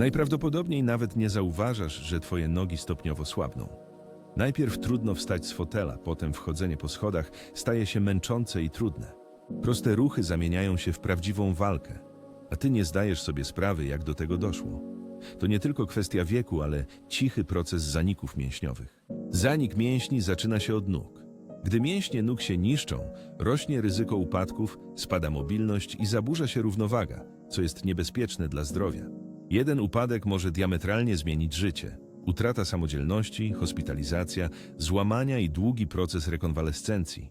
Najprawdopodobniej nawet nie zauważasz, że twoje nogi stopniowo słabną. Najpierw trudno wstać z fotela, potem wchodzenie po schodach staje się męczące i trudne. Proste ruchy zamieniają się w prawdziwą walkę, a ty nie zdajesz sobie sprawy, jak do tego doszło. To nie tylko kwestia wieku, ale cichy proces zaników mięśniowych. Zanik mięśni zaczyna się od nóg. Gdy mięśnie nóg się niszczą, rośnie ryzyko upadków, spada mobilność i zaburza się równowaga, co jest niebezpieczne dla zdrowia. Jeden upadek może diametralnie zmienić życie. Utrata samodzielności, hospitalizacja, złamania i długi proces rekonwalescencji.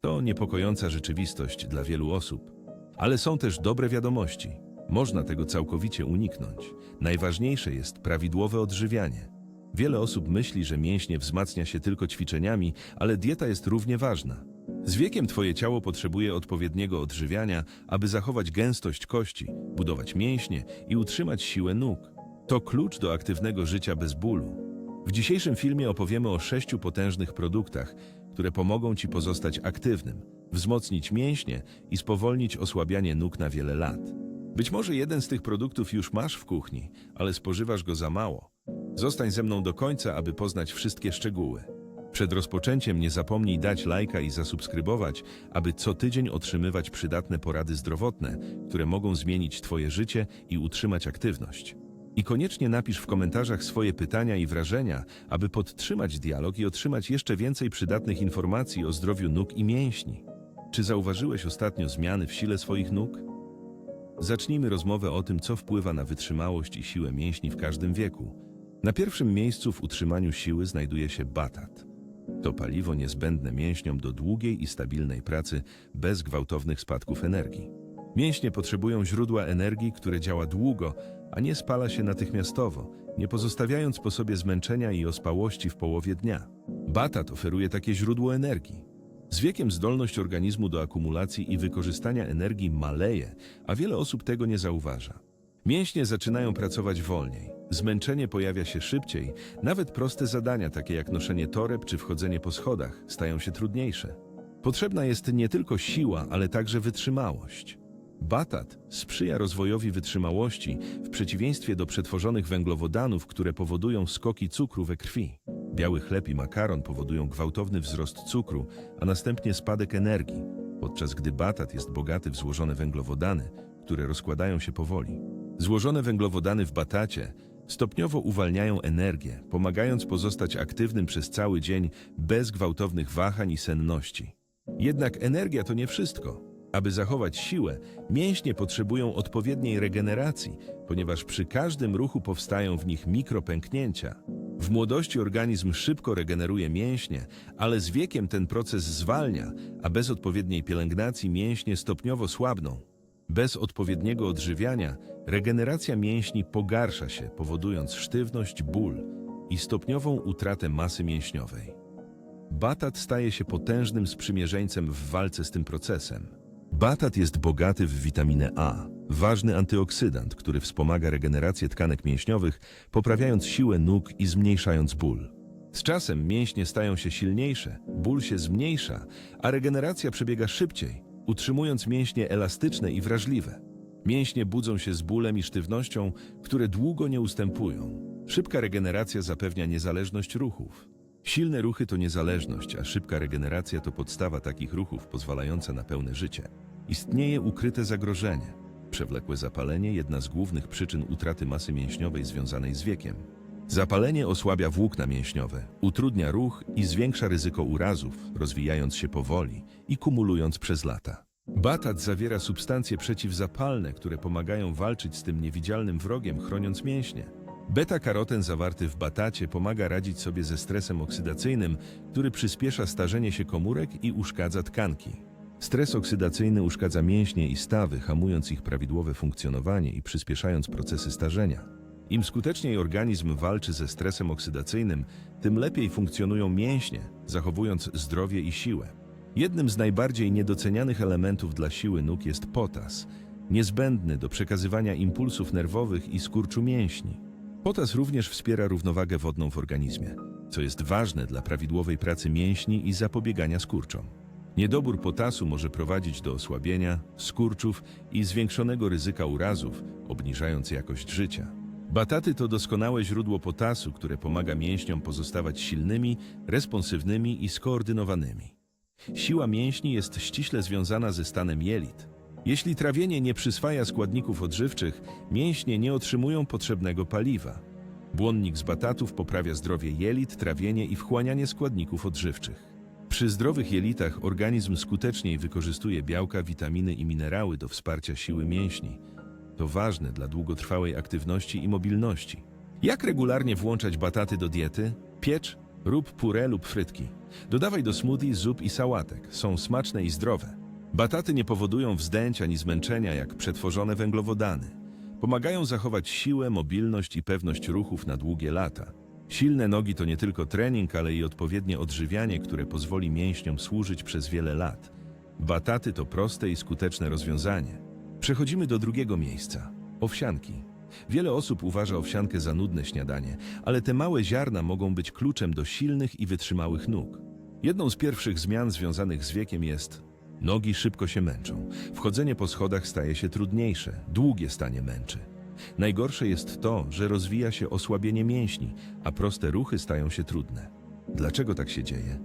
To niepokojąca rzeczywistość dla wielu osób. Ale są też dobre wiadomości. Można tego całkowicie uniknąć. Najważniejsze jest prawidłowe odżywianie. Wiele osób myśli, że mięśnie wzmacnia się tylko ćwiczeniami, ale dieta jest równie ważna. Z wiekiem twoje ciało potrzebuje odpowiedniego odżywiania, aby zachować gęstość kości, budować mięśnie i utrzymać siłę nóg. To klucz do aktywnego życia bez bólu. W dzisiejszym filmie opowiemy o sześciu potężnych produktach, które pomogą ci pozostać aktywnym, wzmocnić mięśnie i spowolnić osłabianie nóg na wiele lat. Być może jeden z tych produktów już masz w kuchni, ale spożywasz go za mało. Zostań ze mną do końca, aby poznać wszystkie szczegóły. Przed rozpoczęciem nie zapomnij dać lajka i zasubskrybować, aby co tydzień otrzymywać przydatne porady zdrowotne, które mogą zmienić Twoje życie i utrzymać aktywność. I koniecznie napisz w komentarzach swoje pytania i wrażenia, aby podtrzymać dialog i otrzymać jeszcze więcej przydatnych informacji o zdrowiu nóg i mięśni. Czy zauważyłeś ostatnio zmiany w sile swoich nóg? Zacznijmy rozmowę o tym, co wpływa na wytrzymałość i siłę mięśni w każdym wieku. Na pierwszym miejscu w utrzymaniu siły znajduje się batat. To paliwo niezbędne mięśniom do długiej i stabilnej pracy bez gwałtownych spadków energii. Mięśnie potrzebują źródła energii, które działa długo, a nie spala się natychmiastowo, nie pozostawiając po sobie zmęczenia i ospałości w połowie dnia. Batat oferuje takie źródło energii. Z wiekiem zdolność organizmu do akumulacji i wykorzystania energii maleje, a wiele osób tego nie zauważa. Mięśnie zaczynają pracować wolniej, zmęczenie pojawia się szybciej, nawet proste zadania takie jak noszenie toreb czy wchodzenie po schodach stają się trudniejsze. Potrzebna jest nie tylko siła, ale także wytrzymałość. Batat sprzyja rozwojowi wytrzymałości w przeciwieństwie do przetworzonych węglowodanów, które powodują skoki cukru we krwi. Biały chleb i makaron powodują gwałtowny wzrost cukru, a następnie spadek energii, podczas gdy batat jest bogaty w złożone węglowodany, które rozkładają się powoli. Złożone węglowodany w batacie stopniowo uwalniają energię, pomagając pozostać aktywnym przez cały dzień bez gwałtownych wahań i senności. Jednak energia to nie wszystko. Aby zachować siłę, mięśnie potrzebują odpowiedniej regeneracji, ponieważ przy każdym ruchu powstają w nich mikropęknięcia. W młodości organizm szybko regeneruje mięśnie, ale z wiekiem ten proces zwalnia, a bez odpowiedniej pielęgnacji mięśnie stopniowo słabną. Bez odpowiedniego odżywiania regeneracja mięśni pogarsza się, powodując sztywność, ból i stopniową utratę masy mięśniowej. Batat staje się potężnym sprzymierzeńcem w walce z tym procesem. Batat jest bogaty w witaminę A, ważny antyoksydant, który wspomaga regenerację tkanek mięśniowych, poprawiając siłę nóg i zmniejszając ból. Z czasem mięśnie stają się silniejsze, ból się zmniejsza, a regeneracja przebiega szybciej, utrzymując mięśnie elastyczne i wrażliwe. Mięśnie budzą się z bólem i sztywnością, które długo nie ustępują. Szybka regeneracja zapewnia niezależność ruchów. Silne ruchy to niezależność, a szybka regeneracja to podstawa takich ruchów pozwalająca na pełne życie. Istnieje ukryte zagrożenie. Przewlekłe zapalenie jedna z głównych przyczyn utraty masy mięśniowej związanej z wiekiem. Zapalenie osłabia włókna mięśniowe, utrudnia ruch i zwiększa ryzyko urazów, rozwijając się powoli i kumulując przez lata. Batat zawiera substancje przeciwzapalne, które pomagają walczyć z tym niewidzialnym wrogiem, chroniąc mięśnie. Beta-karoten zawarty w batacie pomaga radzić sobie ze stresem oksydacyjnym, który przyspiesza starzenie się komórek i uszkadza tkanki. Stres oksydacyjny uszkadza mięśnie i stawy, hamując ich prawidłowe funkcjonowanie i przyspieszając procesy starzenia. Im skuteczniej organizm walczy ze stresem oksydacyjnym, tym lepiej funkcjonują mięśnie, zachowując zdrowie i siłę. Jednym z najbardziej niedocenianych elementów dla siły nóg jest potas, niezbędny do przekazywania impulsów nerwowych i skurczu mięśni. Potas również wspiera równowagę wodną w organizmie, co jest ważne dla prawidłowej pracy mięśni i zapobiegania skurczom. Niedobór potasu może prowadzić do osłabienia, skurczów i zwiększonego ryzyka urazów, obniżając jakość życia. Bataty to doskonałe źródło potasu, które pomaga mięśniom pozostawać silnymi, responsywnymi i skoordynowanymi. Siła mięśni jest ściśle związana ze stanem jelit. Jeśli trawienie nie przyswaja składników odżywczych, mięśnie nie otrzymują potrzebnego paliwa. Błonnik z batatów poprawia zdrowie jelit, trawienie i wchłanianie składników odżywczych. Przy zdrowych jelitach organizm skuteczniej wykorzystuje białka, witaminy i minerały do wsparcia siły mięśni. To ważne dla długotrwałej aktywności i mobilności. Jak regularnie włączać bataty do diety? Piecz, rób puree lub frytki. Dodawaj do smoothie, zup i sałatek. Są smaczne i zdrowe. Bataty nie powodują wzdęć ani zmęczenia jak przetworzone węglowodany. Pomagają zachować siłę, mobilność i pewność ruchów na długie lata. Silne nogi to nie tylko trening, ale i odpowiednie odżywianie, które pozwoli mięśniom służyć przez wiele lat. Bataty to proste i skuteczne rozwiązanie. Przechodzimy do drugiego miejsca owsianki. Wiele osób uważa owsiankę za nudne śniadanie, ale te małe ziarna mogą być kluczem do silnych i wytrzymałych nóg. Jedną z pierwszych zmian związanych z wiekiem jest nogi szybko się męczą. Wchodzenie po schodach staje się trudniejsze, długie stanie męczy. Najgorsze jest to, że rozwija się osłabienie mięśni, a proste ruchy stają się trudne. Dlaczego tak się dzieje?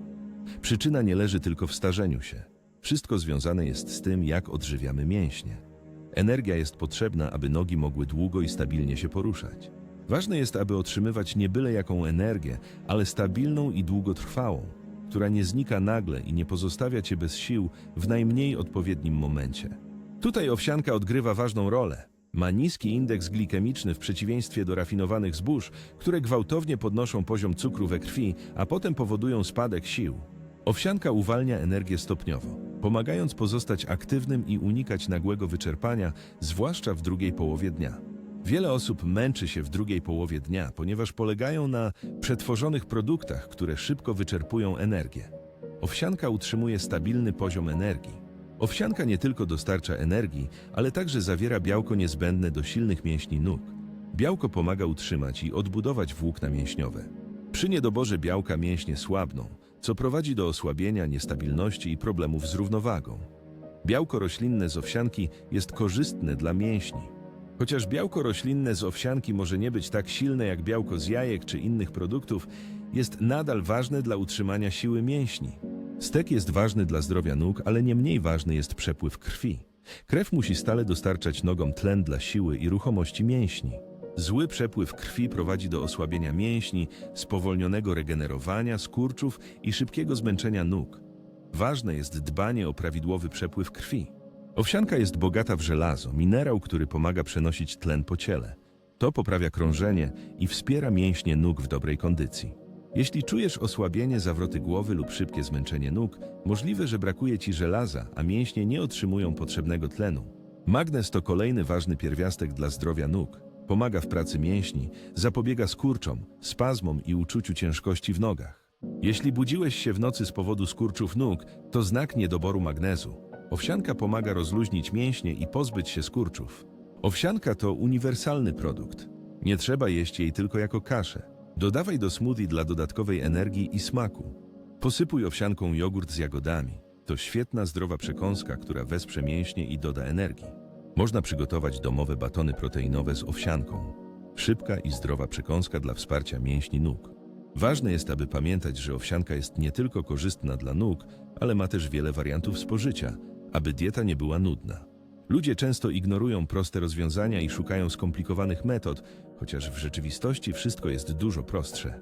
Przyczyna nie leży tylko w starzeniu się. Wszystko związane jest z tym, jak odżywiamy mięśnie. Energia jest potrzebna, aby nogi mogły długo i stabilnie się poruszać. Ważne jest, aby otrzymywać nie byle jaką energię, ale stabilną i długotrwałą, która nie znika nagle i nie pozostawia cię bez sił w najmniej odpowiednim momencie. Tutaj owsianka odgrywa ważną rolę. Ma niski indeks glikemiczny w przeciwieństwie do rafinowanych zbóż, które gwałtownie podnoszą poziom cukru we krwi, a potem powodują spadek sił. Owsianka uwalnia energię stopniowo, pomagając pozostać aktywnym i unikać nagłego wyczerpania, zwłaszcza w drugiej połowie dnia. Wiele osób męczy się w drugiej połowie dnia, ponieważ polegają na przetworzonych produktach, które szybko wyczerpują energię. Owsianka utrzymuje stabilny poziom energii. Owsianka nie tylko dostarcza energii, ale także zawiera białko niezbędne do silnych mięśni nóg. Białko pomaga utrzymać i odbudować włókna mięśniowe. Przy niedoborze białka mięśnie słabną, co prowadzi do osłabienia, niestabilności i problemów z równowagą. Białko roślinne z owsianki jest korzystne dla mięśni. Chociaż białko roślinne z owsianki może nie być tak silne jak białko z jajek czy innych produktów, jest nadal ważne dla utrzymania siły mięśni. Stek jest ważny dla zdrowia nóg, ale nie mniej ważny jest przepływ krwi. Krew musi stale dostarczać nogom tlen dla siły i ruchomości mięśni. Zły przepływ krwi prowadzi do osłabienia mięśni, spowolnionego regenerowania, skurczów i szybkiego zmęczenia nóg. Ważne jest dbanie o prawidłowy przepływ krwi. Owsianka jest bogata w żelazo, minerał, który pomaga przenosić tlen po ciele. To poprawia krążenie i wspiera mięśnie nóg w dobrej kondycji. Jeśli czujesz osłabienie, zawroty głowy lub szybkie zmęczenie nóg, możliwe, że brakuje ci żelaza, a mięśnie nie otrzymują potrzebnego tlenu. Magnez to kolejny ważny pierwiastek dla zdrowia nóg. Pomaga w pracy mięśni, zapobiega skurczom, spazmom i uczuciu ciężkości w nogach. Jeśli budziłeś się w nocy z powodu skurczów nóg, to znak niedoboru magnezu. Owsianka pomaga rozluźnić mięśnie i pozbyć się skurczów. Owsianka to uniwersalny produkt. Nie trzeba jeść jej tylko jako kaszę. Dodawaj do smoothie dla dodatkowej energii i smaku. Posypuj owsianką jogurt z jagodami. To świetna, zdrowa przekąska, która wesprze mięśnie i doda energii. Można przygotować domowe batony proteinowe z owsianką. Szybka i zdrowa przekąska dla wsparcia mięśni nóg. Ważne jest, aby pamiętać, że owsianka jest nie tylko korzystna dla nóg, ale ma też wiele wariantów spożycia, aby dieta nie była nudna. Ludzie często ignorują proste rozwiązania i szukają skomplikowanych metod, chociaż w rzeczywistości wszystko jest dużo prostsze.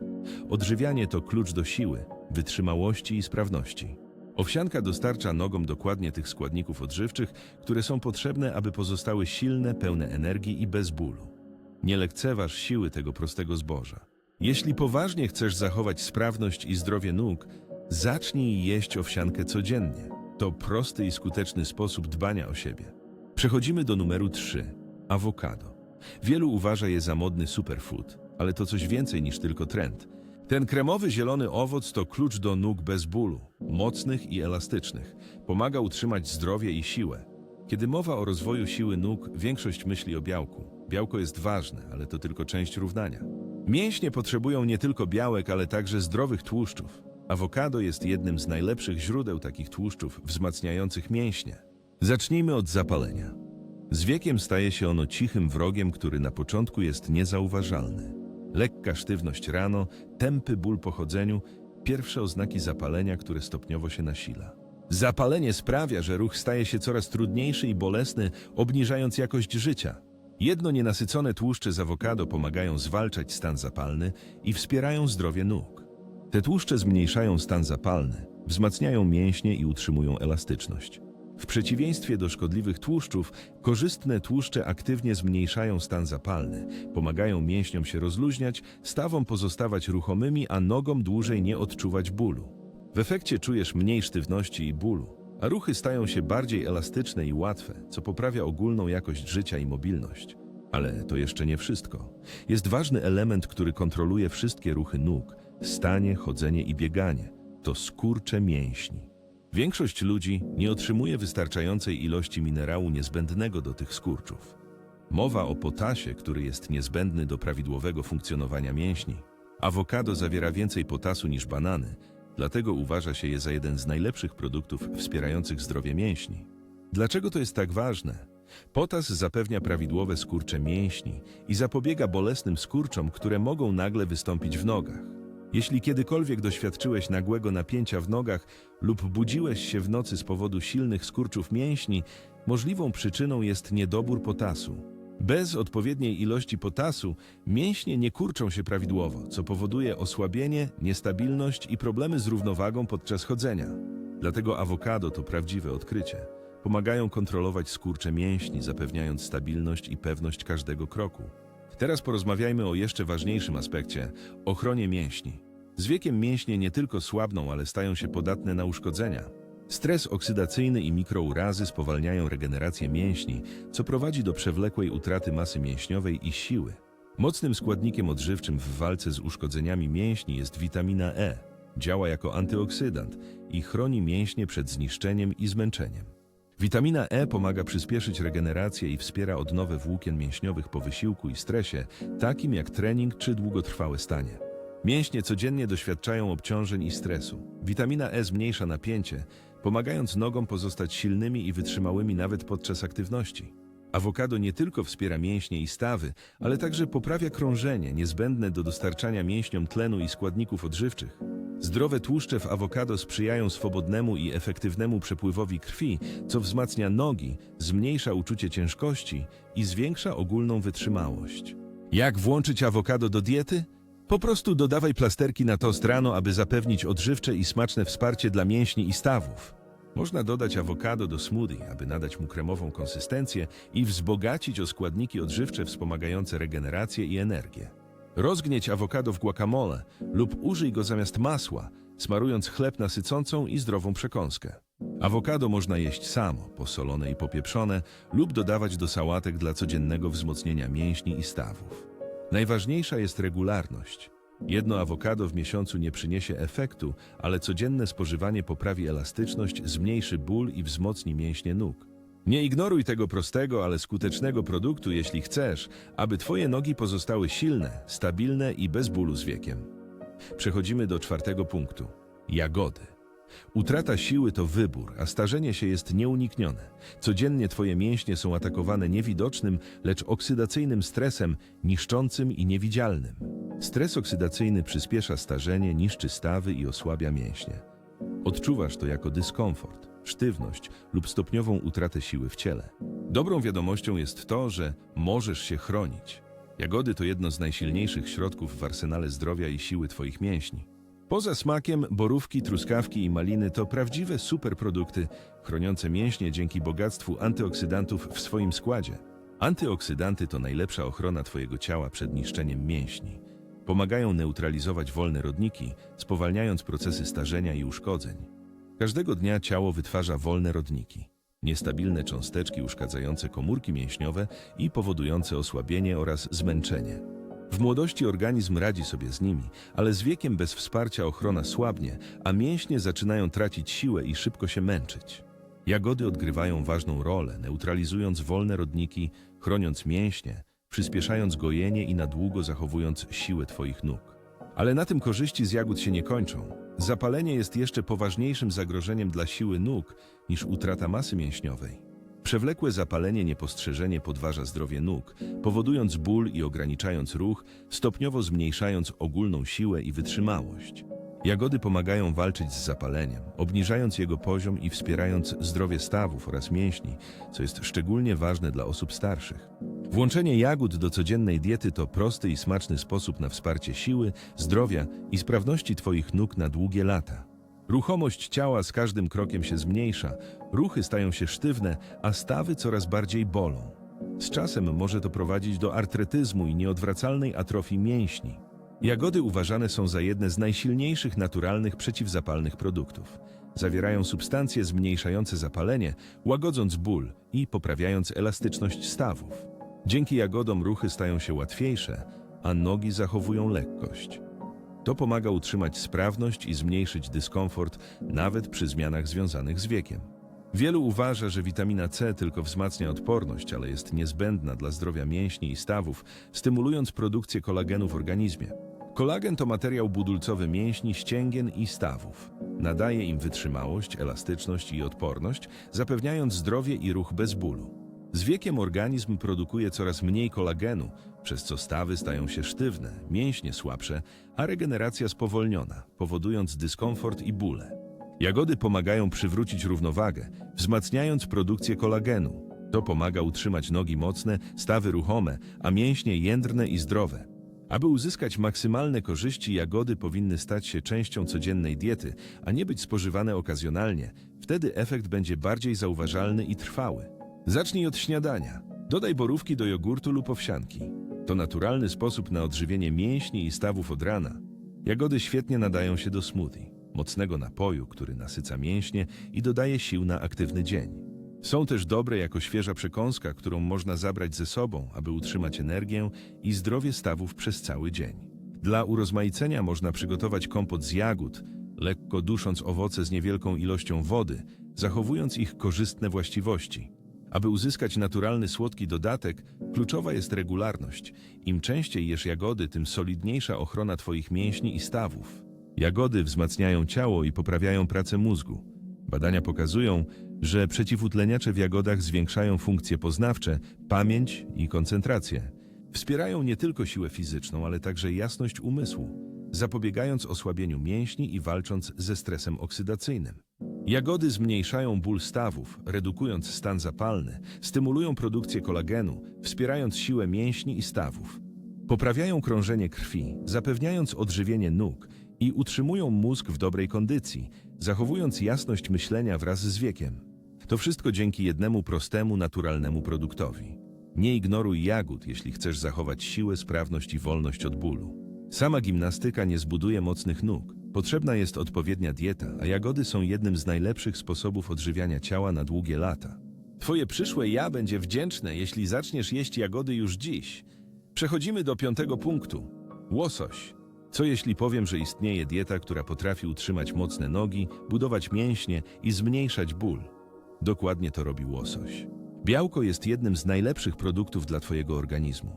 Odżywianie to klucz do siły, wytrzymałości i sprawności. Owsianka dostarcza nogom dokładnie tych składników odżywczych, które są potrzebne, aby pozostały silne, pełne energii i bez bólu. Nie lekceważ siły tego prostego zboża. Jeśli poważnie chcesz zachować sprawność i zdrowie nóg, zacznij jeść owsiankę codziennie. To prosty i skuteczny sposób dbania o siebie. Przechodzimy do numeru 3. Awokado. Wielu uważa je za modny superfood, ale to coś więcej niż tylko trend. Ten kremowy zielony owoc to klucz do nóg bez bólu, mocnych i elastycznych. Pomaga utrzymać zdrowie i siłę. Kiedy mowa o rozwoju siły nóg, większość myśli o białku. Białko jest ważne, ale to tylko część równania. Mięśnie potrzebują nie tylko białek, ale także zdrowych tłuszczów. Awokado jest jednym z najlepszych źródeł takich tłuszczów wzmacniających mięśnie. Zacznijmy od zapalenia. Z wiekiem staje się ono cichym wrogiem, który na początku jest niezauważalny. Lekka sztywność rano, tępy ból po chodzeniu, pierwsze oznaki zapalenia, które stopniowo się nasila. Zapalenie sprawia, że ruch staje się coraz trudniejszy i bolesny, obniżając jakość życia. Jedno nienasycone tłuszcze z awokado pomagają zwalczać stan zapalny i wspierają zdrowie nóg. Te tłuszcze zmniejszają stan zapalny, wzmacniają mięśnie i utrzymują elastyczność. W przeciwieństwie do szkodliwych tłuszczów, korzystne tłuszcze aktywnie zmniejszają stan zapalny, pomagają mięśniom się rozluźniać, stawom pozostawać ruchomymi, a nogom dłużej nie odczuwać bólu. W efekcie czujesz mniej sztywności i bólu, a ruchy stają się bardziej elastyczne i łatwe, co poprawia ogólną jakość życia i mobilność. Ale to jeszcze nie wszystko. Jest ważny element, który kontroluje wszystkie ruchy nóg, stanie, chodzenie i bieganie. To skurcze mięśni. Większość ludzi nie otrzymuje wystarczającej ilości minerału niezbędnego do tych skurczów. Mowa o potasie, który jest niezbędny do prawidłowego funkcjonowania mięśni. Awokado zawiera więcej potasu niż banany, dlatego uważa się je za jeden z najlepszych produktów wspierających zdrowie mięśni. Dlaczego to jest tak ważne? Potas zapewnia prawidłowe skurcze mięśni i zapobiega bolesnym skurczom, które mogą nagle wystąpić w nogach. Jeśli kiedykolwiek doświadczyłeś nagłego napięcia w nogach lub budziłeś się w nocy z powodu silnych skurczów mięśni, możliwą przyczyną jest niedobór potasu. Bez odpowiedniej ilości potasu mięśnie nie kurczą się prawidłowo, co powoduje osłabienie, niestabilność i problemy z równowagą podczas chodzenia. Dlatego awokado to prawdziwe odkrycie. Pomagają kontrolować skurcze mięśni, zapewniając stabilność i pewność każdego kroku. Teraz porozmawiajmy o jeszcze ważniejszym aspekcie ochronie mięśni. Z wiekiem mięśnie nie tylko słabną, ale stają się podatne na uszkodzenia. Stres oksydacyjny i mikrourazy spowalniają regenerację mięśni, co prowadzi do przewlekłej utraty masy mięśniowej i siły. Mocnym składnikiem odżywczym w walce z uszkodzeniami mięśni jest witamina E. Działa jako antyoksydant i chroni mięśnie przed zniszczeniem i zmęczeniem. Witamina E pomaga przyspieszyć regenerację i wspiera odnowę włókien mięśniowych po wysiłku i stresie, takim jak trening czy długotrwałe stanie. Mięśnie codziennie doświadczają obciążeń i stresu. Witamina E zmniejsza napięcie, pomagając nogom pozostać silnymi i wytrzymałymi nawet podczas aktywności. Awokado nie tylko wspiera mięśnie i stawy, ale także poprawia krążenie niezbędne do dostarczania mięśniom tlenu i składników odżywczych. Zdrowe tłuszcze w awokado sprzyjają swobodnemu i efektywnemu przepływowi krwi, co wzmacnia nogi, zmniejsza uczucie ciężkości i zwiększa ogólną wytrzymałość. Jak włączyć awokado do diety? Po prostu dodawaj plasterki na tost rano, aby zapewnić odżywcze i smaczne wsparcie dla mięśni i stawów. Można dodać awokado do smoothie, aby nadać mu kremową konsystencję i wzbogacić o składniki odżywcze wspomagające regenerację i energię. Rozgnieć awokado w guacamole lub użyj go zamiast masła, smarując chleb na sycącą i zdrową przekąskę. Awokado można jeść samo, posolone i popieprzone, lub dodawać do sałatek dla codziennego wzmocnienia mięśni i stawów. Najważniejsza jest regularność. Jedno awokado w miesiącu nie przyniesie efektu, ale codzienne spożywanie poprawi elastyczność, zmniejszy ból i wzmocni mięśnie nóg. Nie ignoruj tego prostego, ale skutecznego produktu, jeśli chcesz, aby Twoje nogi pozostały silne, stabilne i bez bólu z wiekiem. Przechodzimy do czwartego punktu. Jagody. Utrata siły to wybór, a starzenie się jest nieuniknione. Codziennie Twoje mięśnie są atakowane niewidocznym, lecz oksydacyjnym stresem, niszczącym i niewidzialnym. Stres oksydacyjny przyspiesza starzenie, niszczy stawy i osłabia mięśnie. Odczuwasz to jako dyskomfort, sztywność lub stopniową utratę siły w ciele. Dobrą wiadomością jest to, że możesz się chronić. Jagody to jedno z najsilniejszych środków w arsenale zdrowia i siły Twoich mięśni. Poza smakiem, borówki, truskawki i maliny to prawdziwe superprodukty, chroniące mięśnie dzięki bogactwu antyoksydantów w swoim składzie. Antyoksydanty to najlepsza ochrona Twojego ciała przed niszczeniem mięśni. Pomagają neutralizować wolne rodniki, spowalniając procesy starzenia i uszkodzeń. Każdego dnia ciało wytwarza wolne rodniki, niestabilne cząsteczki uszkadzające komórki mięśniowe i powodujące osłabienie oraz zmęczenie. W młodości organizm radzi sobie z nimi, ale z wiekiem bez wsparcia ochrona słabnie, a mięśnie zaczynają tracić siłę i szybko się męczyć. Jagody odgrywają ważną rolę, neutralizując wolne rodniki, chroniąc mięśnie, przyspieszając gojenie i na długo zachowując siłę Twoich nóg. Ale na tym korzyści z jagód się nie kończą. Zapalenie jest jeszcze poważniejszym zagrożeniem dla siły nóg niż utrata masy mięśniowej. Przewlekłe zapalenie niepostrzeżenie podważa zdrowie nóg, powodując ból i ograniczając ruch, stopniowo zmniejszając ogólną siłę i wytrzymałość. Jagody pomagają walczyć z zapaleniem, obniżając jego poziom i wspierając zdrowie stawów oraz mięśni, co jest szczególnie ważne dla osób starszych. Włączenie jagód do codziennej diety to prosty i smaczny sposób na wsparcie siły, zdrowia i sprawności Twoich nóg na długie lata. Ruchomość ciała z każdym krokiem się zmniejsza, ruchy stają się sztywne, a stawy coraz bardziej bolą. Z czasem może to prowadzić do artretyzmu i nieodwracalnej atrofii mięśni. Jagody uważane są za jedne z najsilniejszych naturalnych przeciwzapalnych produktów. Zawierają substancje zmniejszające zapalenie, łagodząc ból i poprawiając elastyczność stawów. Dzięki jagodom ruchy stają się łatwiejsze, a nogi zachowują lekkość. To pomaga utrzymać sprawność i zmniejszyć dyskomfort nawet przy zmianach związanych z wiekiem. Wielu uważa, że witamina C tylko wzmacnia odporność, ale jest niezbędna dla zdrowia mięśni i stawów, stymulując produkcję kolagenu w organizmie. Kolagen to materiał budulcowy mięśni, ścięgien i stawów. Nadaje im wytrzymałość, elastyczność i odporność, zapewniając zdrowie i ruch bez bólu. Z wiekiem organizm produkuje coraz mniej kolagenu, przez co stawy stają się sztywne, mięśnie słabsze, a regeneracja spowolniona, powodując dyskomfort i bóle. Jagody pomagają przywrócić równowagę, wzmacniając produkcję kolagenu. To pomaga utrzymać nogi mocne, stawy ruchome, a mięśnie jędrne i zdrowe. Aby uzyskać maksymalne korzyści, jagody powinny stać się częścią codziennej diety, a nie być spożywane okazjonalnie. Wtedy efekt będzie bardziej zauważalny i trwały. Zacznij od śniadania. Dodaj borówki do jogurtu lub owsianki. To naturalny sposób na odżywienie mięśni i stawów od rana. Jagody świetnie nadają się do smoothie, mocnego napoju, który nasyca mięśnie i dodaje sił na aktywny dzień. Są też dobre jako świeża przekąska, którą można zabrać ze sobą, aby utrzymać energię i zdrowie stawów przez cały dzień. Dla urozmaicenia można przygotować kompot z jagód, lekko dusząc owoce z niewielką ilością wody, zachowując ich korzystne właściwości. Aby uzyskać naturalny słodki dodatek, kluczowa jest regularność. Im częściej jesz jagody, tym solidniejsza ochrona Twoich mięśni i stawów. Jagody wzmacniają ciało i poprawiają pracę mózgu. Badania pokazują, że przeciwutleniacze w jagodach zwiększają funkcje poznawcze, pamięć i koncentrację. Wspierają nie tylko siłę fizyczną, ale także jasność umysłu, zapobiegając osłabieniu mięśni i walcząc ze stresem oksydacyjnym. Jagody zmniejszają ból stawów, redukując stan zapalny, stymulują produkcję kolagenu, wspierając siłę mięśni i stawów. Poprawiają krążenie krwi, zapewniając odżywienie nóg i utrzymują mózg w dobrej kondycji, zachowując jasność myślenia wraz z wiekiem. To wszystko dzięki jednemu prostemu, naturalnemu produktowi. Nie ignoruj jagód, jeśli chcesz zachować siłę, sprawność i wolność od bólu. Sama gimnastyka nie zbuduje mocnych nóg. Potrzebna jest odpowiednia dieta, a jagody są jednym z najlepszych sposobów odżywiania ciała na długie lata. Twoje przyszłe ja będzie wdzięczne, jeśli zaczniesz jeść jagody już dziś. Przechodzimy do piątego punktu. Łosoś. Co jeśli powiem, że istnieje dieta, która potrafi utrzymać mocne nogi, budować mięśnie i zmniejszać ból? Dokładnie to robi łosoś. Białko jest jednym z najlepszych produktów dla Twojego organizmu.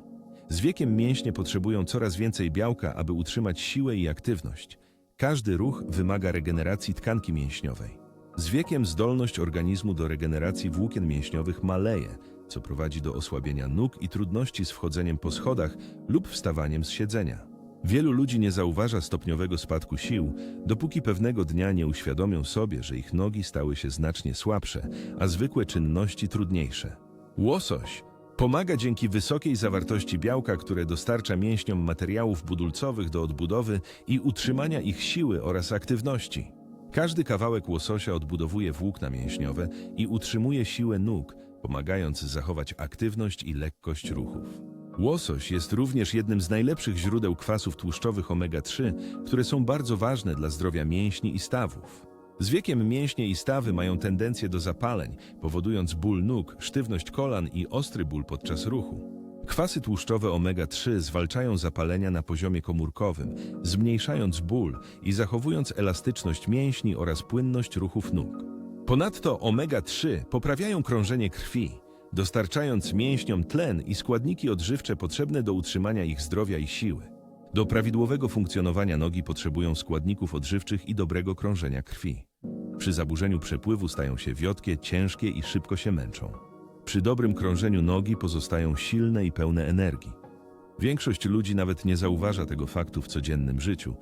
Z wiekiem mięśnie potrzebują coraz więcej białka, aby utrzymać siłę i aktywność. Każdy ruch wymaga regeneracji tkanki mięśniowej. Z wiekiem zdolność organizmu do regeneracji włókien mięśniowych maleje, co prowadzi do osłabienia nóg i trudności z wchodzeniem po schodach lub wstawaniem z siedzenia. Wielu ludzi nie zauważa stopniowego spadku sił, dopóki pewnego dnia nie uświadomią sobie, że ich nogi stały się znacznie słabsze, a zwykłe czynności trudniejsze. Łosoś pomaga dzięki wysokiej zawartości białka, które dostarcza mięśniom materiałów budulcowych do odbudowy i utrzymania ich siły oraz aktywności. Każdy kawałek łososia odbudowuje włókna mięśniowe i utrzymuje siłę nóg, pomagając zachować aktywność i lekkość ruchów. Łosoś jest również jednym z najlepszych źródeł kwasów tłuszczowych omega-3, które są bardzo ważne dla zdrowia mięśni i stawów. Z wiekiem mięśnie i stawy mają tendencję do zapaleń, powodując ból nóg, sztywność kolan i ostry ból podczas ruchu. Kwasy tłuszczowe omega-3 zwalczają zapalenia na poziomie komórkowym, zmniejszając ból i zachowując elastyczność mięśni oraz płynność ruchów nóg. Ponadto omega-3 poprawiają krążenie krwi, dostarczając mięśniom tlen i składniki odżywcze potrzebne do utrzymania ich zdrowia i siły. Do prawidłowego funkcjonowania nogi potrzebują składników odżywczych i dobrego krążenia krwi. Przy zaburzeniu przepływu stają się wiotkie, ciężkie i szybko się męczą. Przy dobrym krążeniu nogi pozostają silne i pełne energii. Większość ludzi nawet nie zauważa tego faktu w codziennym życiu.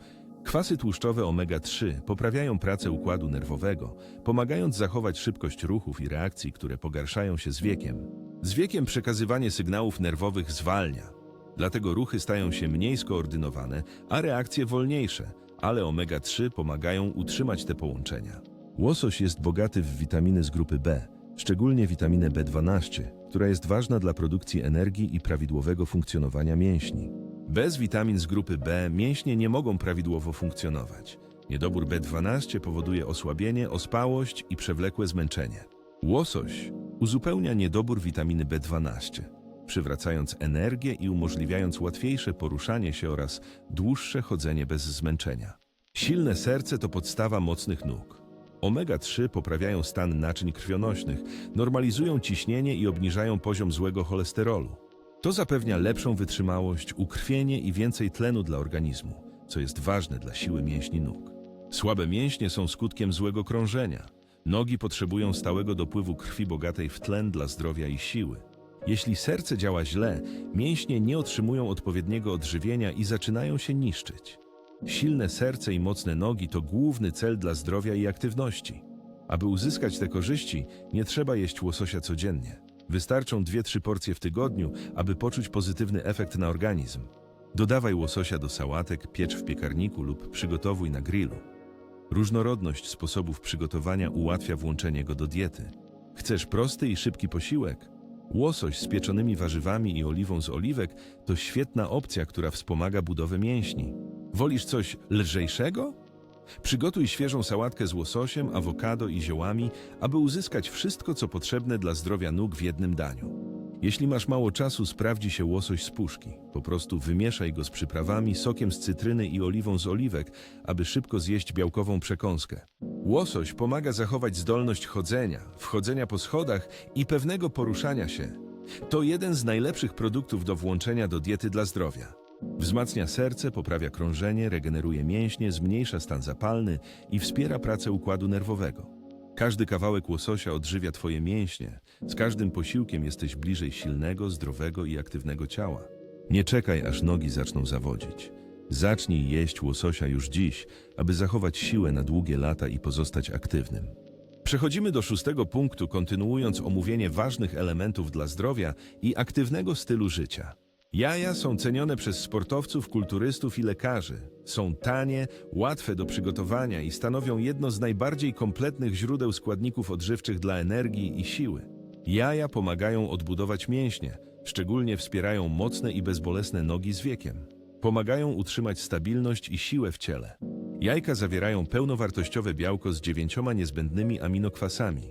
Kwasy tłuszczowe omega-3 poprawiają pracę układu nerwowego, pomagając zachować szybkość ruchów i reakcji, które pogarszają się z wiekiem. Z wiekiem przekazywanie sygnałów nerwowych zwalnia, dlatego ruchy stają się mniej skoordynowane, a reakcje wolniejsze, ale omega-3 pomagają utrzymać te połączenia. Łosoś jest bogaty w witaminy z grupy B, szczególnie witaminę B12, która jest ważna dla produkcji energii i prawidłowego funkcjonowania mięśni. Bez witamin z grupy B mięśnie nie mogą prawidłowo funkcjonować. Niedobór B12 powoduje osłabienie, ospałość i przewlekłe zmęczenie. Łosoś uzupełnia niedobór witaminy B12, przywracając energię i umożliwiając łatwiejsze poruszanie się oraz dłuższe chodzenie bez zmęczenia. Silne serce to podstawa mocnych nóg. Omega-3 poprawiają stan naczyń krwionośnych, normalizują ciśnienie i obniżają poziom złego cholesterolu. To zapewnia lepszą wytrzymałość, ukrwienie i więcej tlenu dla organizmu, co jest ważne dla siły mięśni nóg. Słabe mięśnie są skutkiem złego krążenia. Nogi potrzebują stałego dopływu krwi bogatej w tlen dla zdrowia i siły. Jeśli serce działa źle, mięśnie nie otrzymują odpowiedniego odżywienia i zaczynają się niszczyć. Silne serce i mocne nogi to główny cel dla zdrowia i aktywności. Aby uzyskać te korzyści, nie trzeba jeść łososia codziennie. Wystarczą 2-3 porcje w tygodniu, aby poczuć pozytywny efekt na organizm. Dodawaj łososia do sałatek, piecz w piekarniku lub przygotowuj na grillu. Różnorodność sposobów przygotowania ułatwia włączenie go do diety. Chcesz prosty i szybki posiłek? Łosoś z pieczonymi warzywami i oliwą z oliwek to świetna opcja, która wspomaga budowę mięśni. Wolisz coś lżejszego? Przygotuj świeżą sałatkę z łososiem, awokado i ziołami, aby uzyskać wszystko, co potrzebne dla zdrowia nóg w jednym daniu. Jeśli masz mało czasu, sprawdzi się łosoś z puszki. Po prostu wymieszaj go z przyprawami, sokiem z cytryny i oliwą z oliwek, aby szybko zjeść białkową przekąskę. Łosoś pomaga zachować zdolność chodzenia, wchodzenia po schodach i pewnego poruszania się. To jeden z najlepszych produktów do włączenia do diety dla zdrowia. Wzmacnia serce, poprawia krążenie, regeneruje mięśnie, zmniejsza stan zapalny i wspiera pracę układu nerwowego. Każdy kawałek łososia odżywia Twoje mięśnie. Z każdym posiłkiem jesteś bliżej silnego, zdrowego i aktywnego ciała. Nie czekaj, aż nogi zaczną zawodzić. Zacznij jeść łososia już dziś, aby zachować siłę na długie lata i pozostać aktywnym. Przechodzimy do szóstego punktu, kontynuując omówienie ważnych elementów dla zdrowia i aktywnego stylu życia. Jaja są cenione przez sportowców, kulturystów i lekarzy. Są tanie, łatwe do przygotowania i stanowią jedno z najbardziej kompletnych źródeł składników odżywczych dla energii i siły. Jaja pomagają odbudować mięśnie, szczególnie wspierają mocne i bezbolesne nogi z wiekiem. Pomagają utrzymać stabilność i siłę w ciele. Jajka zawierają pełnowartościowe białko z dziewięcioma niezbędnymi aminokwasami.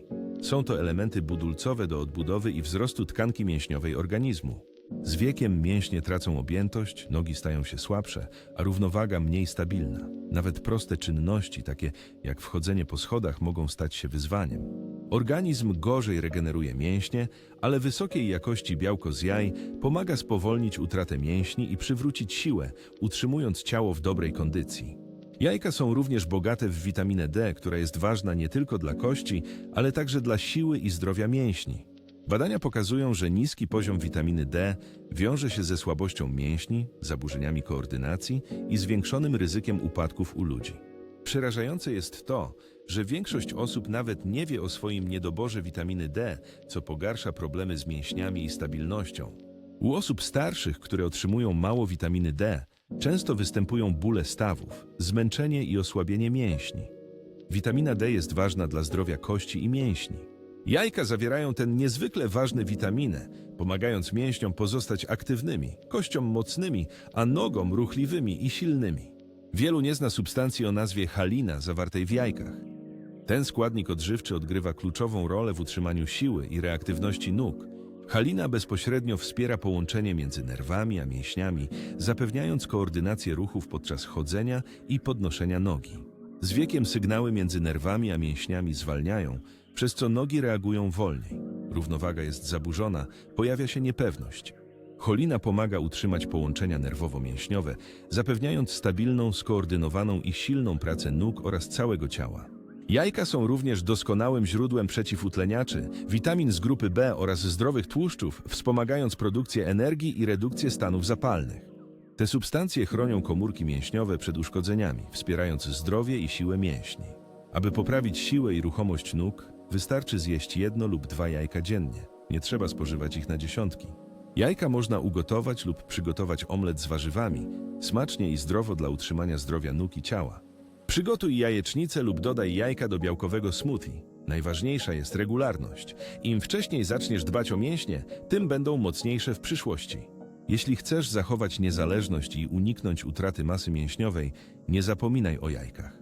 Są to elementy budulcowe do odbudowy i wzrostu tkanki mięśniowej organizmu. Z wiekiem mięśnie tracą objętość, nogi stają się słabsze, a równowaga mniej stabilna. Nawet proste czynności, takie jak wchodzenie po schodach, mogą stać się wyzwaniem. Organizm gorzej regeneruje mięśnie, ale wysokiej jakości białko z jaj pomaga spowolnić utratę mięśni i przywrócić siłę, utrzymując ciało w dobrej kondycji. Jajka są również bogate w witaminę D, która jest ważna nie tylko dla kości, ale także dla siły i zdrowia mięśni. Badania pokazują, że niski poziom witaminy D wiąże się ze słabością mięśni, zaburzeniami koordynacji i zwiększonym ryzykiem upadków u ludzi. Przerażające jest to, że większość osób nawet nie wie o swoim niedoborze witaminy D, co pogarsza problemy z mięśniami i stabilnością. U osób starszych, które otrzymują mało witaminy D, często występują bóle stawów, zmęczenie i osłabienie mięśni. Witamina D jest ważna dla zdrowia kości i mięśni. Jajka zawierają tę niezwykle ważną witaminę, pomagając mięśniom pozostać aktywnymi, kościom mocnymi, a nogom ruchliwymi i silnymi. Wielu nie zna substancji o nazwie halina zawartej w jajkach. Ten składnik odżywczy odgrywa kluczową rolę w utrzymaniu siły i reaktywności nóg. Halina bezpośrednio wspiera połączenie między nerwami a mięśniami, zapewniając koordynację ruchów podczas chodzenia i podnoszenia nogi. Z wiekiem sygnały między nerwami a mięśniami zwalniają, przez co nogi reagują wolniej. Równowaga jest zaburzona, pojawia się niepewność. Cholina pomaga utrzymać połączenia nerwowo-mięśniowe, zapewniając stabilną, skoordynowaną i silną pracę nóg oraz całego ciała. Jajka są również doskonałym źródłem przeciwutleniaczy, witamin z grupy B oraz zdrowych tłuszczów, wspomagając produkcję energii i redukcję stanów zapalnych. Te substancje chronią komórki mięśniowe przed uszkodzeniami, wspierając zdrowie i siłę mięśni. Aby poprawić siłę i ruchomość nóg, wystarczy zjeść jedno lub dwa jajka dziennie. Nie trzeba spożywać ich na dziesiątki. Jajka można ugotować lub przygotować omlet z warzywami, smacznie i zdrowo dla utrzymania zdrowia nóg i ciała. Przygotuj jajecznicę lub dodaj jajka do białkowego smoothie. Najważniejsza jest regularność. Im wcześniej zaczniesz dbać o mięśnie, tym będą mocniejsze w przyszłości. Jeśli chcesz zachować niezależność i uniknąć utraty masy mięśniowej, nie zapominaj o jajkach.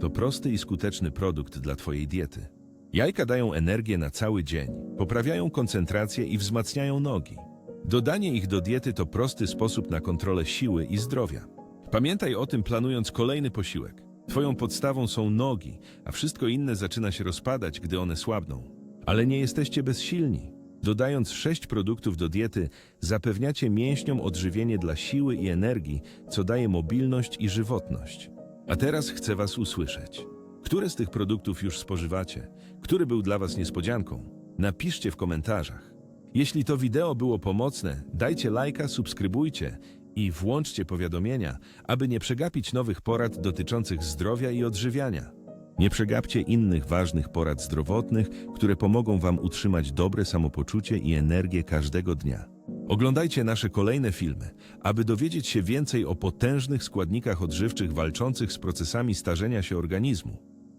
To prosty i skuteczny produkt dla Twojej diety. Jajka dają energię na cały dzień, poprawiają koncentrację i wzmacniają nogi. Dodanie ich do diety to prosty sposób na kontrolę siły i zdrowia. Pamiętaj o tym planując kolejny posiłek. Twoją podstawą są nogi, a wszystko inne zaczyna się rozpadać, gdy one słabną. Ale nie jesteście bezsilni. Dodając sześć produktów do diety, zapewniacie mięśniom odżywienie dla siły i energii, co daje mobilność i żywotność. A teraz chcę Was usłyszeć. Które z tych produktów już spożywacie? Który był dla Was niespodzianką? Napiszcie w komentarzach. Jeśli to wideo było pomocne, dajcie lajka, subskrybujcie i włączcie powiadomienia, aby nie przegapić nowych porad dotyczących zdrowia i odżywiania. Nie przegapcie innych ważnych porad zdrowotnych, które pomogą Wam utrzymać dobre samopoczucie i energię każdego dnia. Oglądajcie nasze kolejne filmy, aby dowiedzieć się więcej o potężnych składnikach odżywczych walczących z procesami starzenia się organizmu.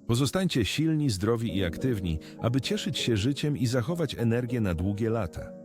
Pozostańcie silni, zdrowi i aktywni, aby cieszyć się życiem i zachować energię na długie lata.